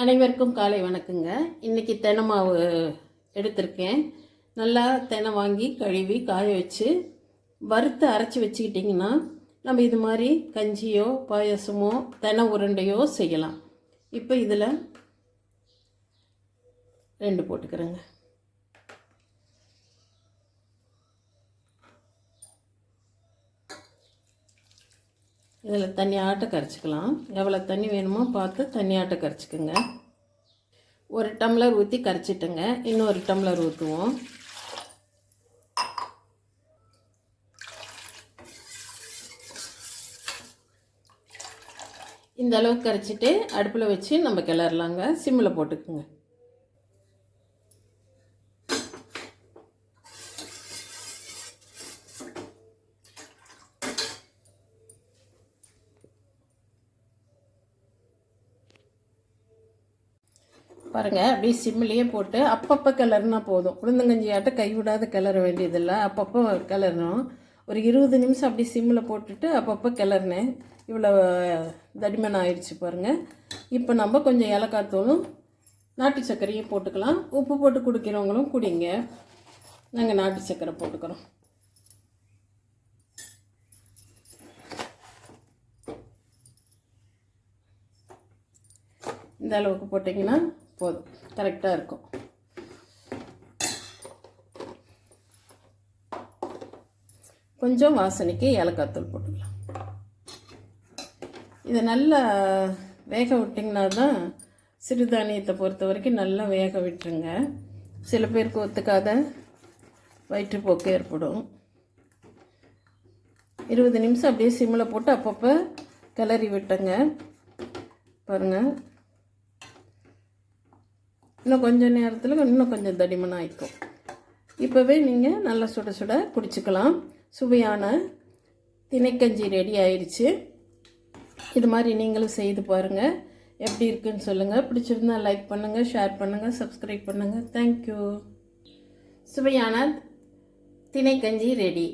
அனைவருக்கும் காலை வணக்கங்க. இன்றைக்கி தெனை மாவு எடுத்திருக்கேன். நல்லா தெனை வாங்கி கழுவி காய வச்சு வறுத்து அரைச்சி வச்சுக்கிட்டிங்கன்னா நம்ம இது மாதிரி கஞ்சியோ பாயசமோ தெனை உருண்டையோ செய்யலாம். இப்போ இதில் ரெண்டு போட்டுக்கிறேங்க. இதில் தண்ணி ஆட்ட கரைச்சிக்கலாம். எவ்வளோ தண்ணி வேணுமோ பார்த்து தண்ணி ஆட்ட கரைச்சிக்கோங்க. ஒரு டம்ளர் ஊற்றி கரைச்சிட்டுங்க. இன்னொரு டம்ளர் ஊற்றுவோம். இந்த அளவுக்கு கரைச்சிட்டு அடுப்பில் வச்சு நம்ம கிளறலாங்க. சிம்மில் போட்டுக்குங்க. பாருங்கள் அப்படியே சிம்மிலேயே போட்டு அப்பப்போ கிளறுனா போதும். உளுந்தங்கஞ்சியாட்ட கைவிடாத கிளற வேண்டியதில்லை. அப்பப்போ கிளறணும். ஒரு இருபது நிமிஷம் அப்படி சிம்மில் போட்டுட்டு அப்பப்போ கிளறினேன். இவ்வளோ தடிமன் ஆயிடுச்சு பாருங்கள் இப்போ நம்ம கொஞ்சம் ஏலக்காய் தூளும் நாட்டு சர்க்கரையும் போட்டுக்கலாம். உப்பு போட்டு குடிக்கிறவங்களும் குடிங்க. நாங்கள் நாட்டு சர்க்கரை போட்டுக்கிறோம். இந்த அளவுக்கு போட்டிங்கன்னா போதும் கரெக்டாக இருக்கும். கொஞ்சம் வாசனைக்கு ஏலக்காய் தூள் போட்டுக்கலாம். இதை நல்லா வேக விட்டிங்கன்னா தான் சிறுதானியத்தை பொறுத்த வரைக்கும் நல்லா வேக விட்டுருங்க. சில பேருக்கு ஒத்துக்காத வயிற்றுப்போக்கு ஏற்படும். இருபது நிமிஷம் அப்படியே சிம்மில் போட்டு அப்பப்போ கிளறி விட்டங்க பாருங்கள் இன்னும் கொஞ்சம் நேரத்தில் இன்னும் கொஞ்சம் தடிமன் ஆயிக்கும் இப்போவே நீங்கள் நல்லா சுட சுட பிடிச்சிக்கலாம். சுவையான திணைக்கஞ்சி ரெடி ஆயிடுச்சு இது மாதிரி நீங்களும் செய்து பாருங்கள் எப்படி இருக்குன்னு சொல்லுங்கள் பிடிச்சிருந்தா லைக் பண்ணுங்கள் ஷேர் பண்ணுங்கள் சப்ஸ்கிரைப் பண்ணுங்கள் தேங்க்யூ சுவையான திணைக்கஞ்சி ரெடி.